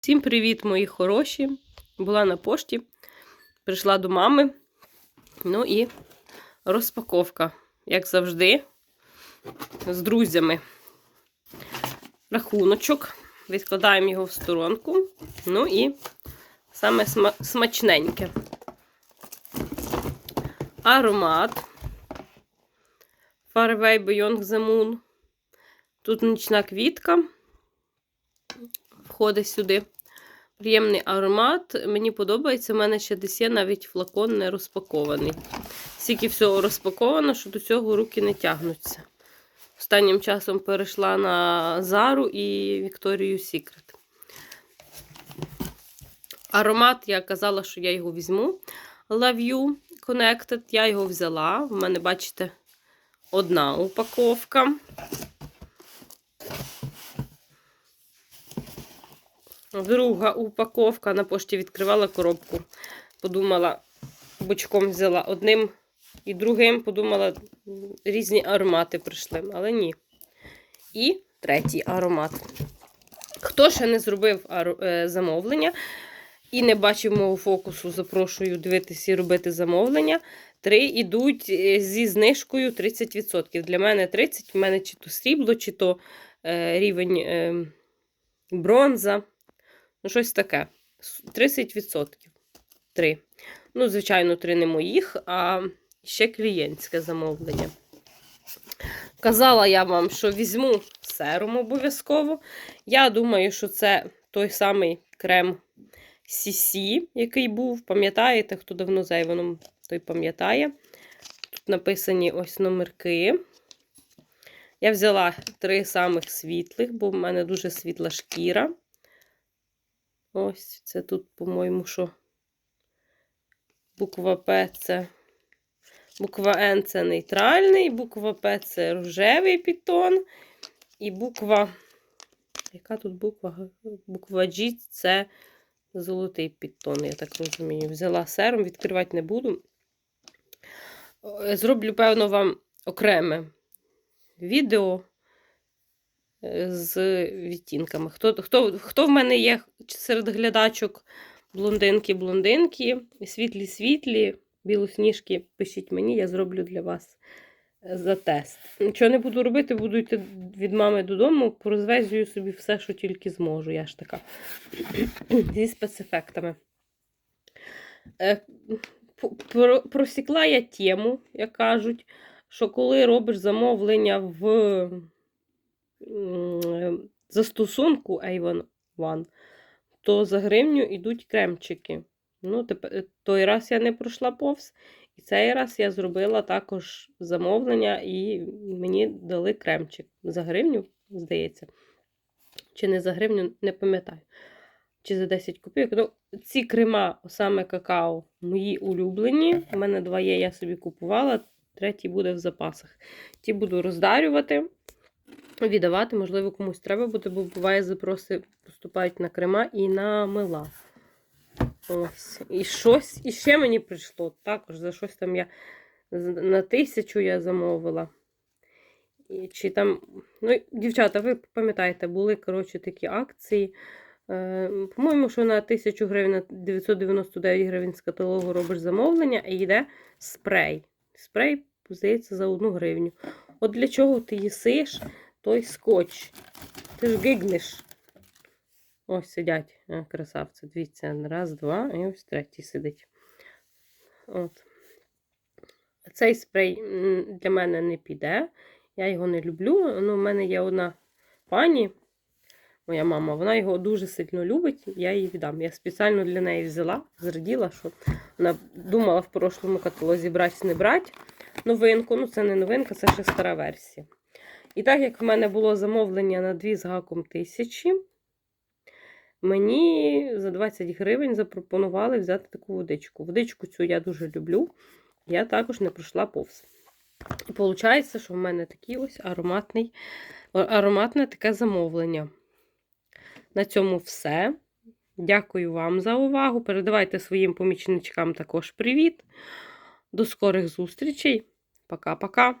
Всім привіт, мої хороші! Була на пошті, прийшла до мами. Ну і розпаковка, як завжди, з друзями. Рахуночок. Відкладаємо його в сторонку. Ну і саме сма- смачненьке. Аромат. Faraway Beyond the Moon. Тут нічна квітка. Входить сюди. Приємний аромат. Мені подобається. У мене ще десь є навіть флакон не розпакований. Стільки всього розпаковано, що до цього руки не тягнуться. Останнім часом перейшла на Зару і Вікторію Сікрет. Аромат, я казала, що я його візьму. Love You Connected. Я його взяла. У мене, бачите, одна упаковка. Друга упаковка на пошті відкривала коробку. Подумала, бочком взяла одним і другим, подумала, різні аромати прийшли, але ні. І третій аромат. Хто ще не зробив е, замовлення і не бачив мого фокусу, запрошую дивитися і робити замовлення. Три йдуть е, зі знижкою 30%. Для мене 30%, в мене чи то срібло, чи то е, рівень е, бронза. Ну, щось таке. 30%. Три. Ну, звичайно, три не моїх, а ще клієнтське замовлення. Казала я вам, що візьму серум обов'язково. Я думаю, що це той самий крем CC, який був. Пам'ятаєте, хто давно з Ейвоном, той пам'ятає. Тут написані ось номерки. Я взяла три самих світлих, бо в мене дуже світла шкіра. Ось це тут, по-моєму, що буква П це. Буква Н це нейтральний, буква П це рожевий підтон. І буква. Яка тут буква? Буква G це золотий підтон, я так розумію. Взяла серум, відкривати не буду. Е, Зроблю, певно, вам окреме відео з відтінками. Хто, хто, хто в мене є серед глядачок блондинки, блондинки, світлі, світлі, білосніжки, пишіть мені, я зроблю для вас е, за тест. Нічого не буду робити, буду йти від мами додому, порозвезюю собі все, що тільки зможу. Я ж така зі спецефектами. Е, Просікла я тему, як кажуть, що коли робиш замовлення в застосунку Avon One, то за гривню йдуть кремчики. Ну, тепер, той раз я не пройшла повз, і цей раз я зробила також замовлення, і мені дали кремчик. За гривню, здається. Чи не за гривню, не пам'ятаю. Чи за 10 копійок. Ну, ці крема, саме какао, мої улюблені. У мене два є, я собі купувала, третій буде в запасах. Ті буду роздарювати, віддавати, можливо, комусь треба буде, бо буває запроси поступають на крема і на мила. Ось. І щось іще мені прийшло. Також за щось там я на тисячу я замовила. І, чи там, ну, дівчата, ви пам'ятаєте, були, коротше, такі акції. Е, по-моєму, що на 1000 гривень, на 999 гривень з каталогу робиш замовлення і йде спрей. Спрей, здається, за 1 гривню. От для чого ти їсиш той скотч? Ти ж гигнеш. Ось сидять е, красавці. Дивіться, раз, два, і ось третій сидить. От. Цей спрей для мене не піде. Я його не люблю. Ну, у мене є одна пані, моя мама, вона його дуже сильно любить, я їй віддам. Я спеціально для неї взяла, зраділа, що вона думала в прошлому каталозі брати не брати новинку. Ну, це не новинка, це ще стара версія. І так як в мене було замовлення на 2 з гаком тисячі, мені за 20 гривень запропонували взяти таку водичку. Водичку цю я дуже люблю. Я також не пройшла повз. І виходить, що в мене такий ось ароматний, ароматне таке замовлення. На цьому все. Дякую вам за увагу. Передавайте своїм помічничкам також привіт. До скорих зустрічей. Пока-пока.